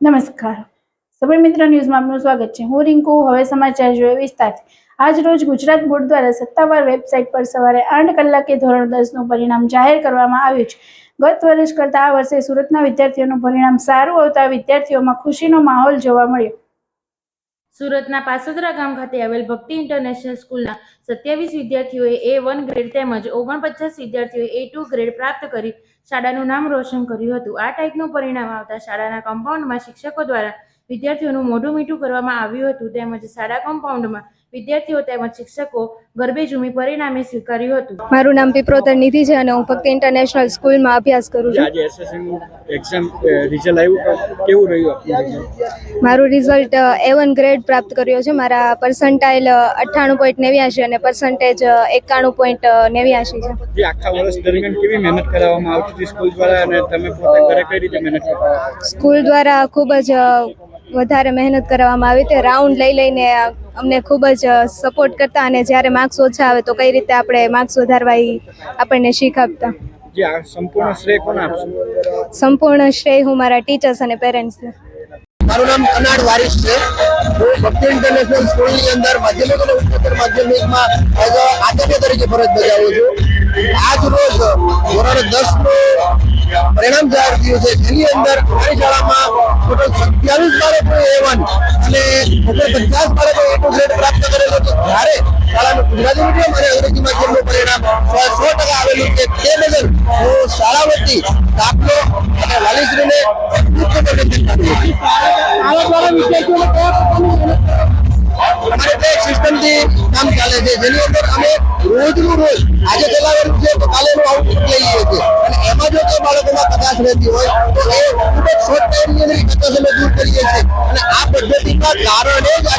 નમસ્કાર. સમય મિત્ર ન્યૂઝમાં આપનું સ્વાગત છે. હું રિંકુ, હવે સમાચાર જોઈએ વિસ્તારથી. આજ રોજ ગુજરાત બોર્ડ દ્વારા સત્તાવાર વેબસાઇટ પર સવારે આઠ કલાકે ધોરણ દસનું પરિણામ જાહેર કરવામાં આવ્યું છે. ગત વર્ષ કરતાં આ વર્ષે સુરતના વિદ્યાર્થીઓનું પરિણામ સારું આવતા વિદ્યાર્થીઓમાં ખુશીનો માહોલ જોવા મળ્યો. સુરતના પાસોદરા ગામ ખાતે આવેલ ભક્તિ ઇન્ટરનેશનલ સ્કૂલના સત્યાવીસ વિદ્યાર્થીઓએ એ વન ગ્રેડ તેમજ ઓગણપચાસ વિદ્યાર્થીઓએ એ ટુ ગ્રેડ પ્રાપ્ત કરી શાળાનું નામ રોશન કર્યું હતું. આ ટાઈપનું પરિણામ આવતા શાળાના કમ્પાઉન્ડમાં શિક્ષકો દ્વારા વિદ્યાર્થીઓનું મોઢું મીઠું કરવામાં આવ્યું હતું તેમજ શાળા કમ્પાઉન્ડમાં વિદ્યાર્થીઓ તેમજ શિક્ષકો ગરબે ઝૂમી પરિણામે સ્વીકાર્યું હતું. મારું નામ પીપ્રોતર નિધિ છે અને હું ભક્તિ ઇન્ટરનેશનલ સ્કૂલમાં અભ્યાસ કરું છું. આજે એસએસસીનું એક્ઝામ રિઝલ્ટ આવ્યું કેવું રહ્યું મારું રિઝલ્ટ એ વન ગ્રેડ પ્રાપ્ત કર્યો છે. મારા પર્સન્ટાઇલ અઠ્ઠાણું પોઈન્ટ નેવ્યાશી અને પર્સન્ટેજ એકાણું પોઈન્ટ નેવ્યાશી છે. જે આખા વર્ષ દરમિયાન કેવી મહેનત કરાવવામાં આવતી હતી સ્કૂલ દ્વારા અને તમે પોતે ઘરે કઈ રીતે મહેનત સ્કૂલ દ્વારા ખૂબ જ વધારે મહેનત કરવામાં આવી હતી. રાઉન્ડ લઈ લઈને અમને ખૂબ જ સપોર્ટ કરતા અને જ્યારે માર્ક્સ ઓછા આવે તો કઈ રીતે આપણે માર્ક્સ વધારવા એ આપણને શીખ આપતા સંપૂર્ણ શ્રેય કોને આપશો? સંપૂર્ણ શ્રેય હું મારા ટીચર્સ અને પેરેન્ટ્સને મારું નામ કનાડ વારિસ છે. હું ભક્તિ ઇન્ટરનેશનલ સ્કૂલની અંદર માધ્યમિક અને ઉચ્ચતર માધ્યમિકમાં એઝ અ આચાર્ય તરીકે ફરજ બજાવું છું. આજ રોજ ધોરણ દસનું પરિણામ જાહેર થયું છે. જેની અંદર અમારી શાળામાં ટોટલ સત્યાવીસ બાળકો એ વન અને ટોટલ પચાસ બાળકો એ ટુ ગ્રેડ પ્રાપ્ત કરેલો છે. જ્યારે શાળાનું ગુજરાતી મીડિયમ અને અંગ્રેજી માધ્યમનું પરિણામ સો સો ટકા આવેલું છે. તે બદલ હું શાળા વતી દાખલો અને વાલીશ્રીને ઉચ્ચ અભિનંદન પાઠવું છું અમારે સિસ્ટમથી તો પદ્ધતિના કારણે જ આ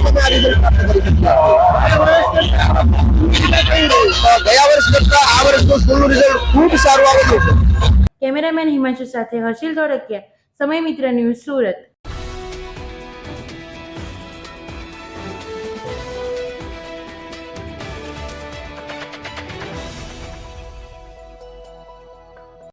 રિઝલ્ટ આ વર્ષનું સ્કૂલનું ખૂબ સારું આવેલું છે. કેમેરામેન હિમાંશુ સાથે હર્ષિલ ધોળકિયા સમય મિત્ર ન્યૂઝ સુરત.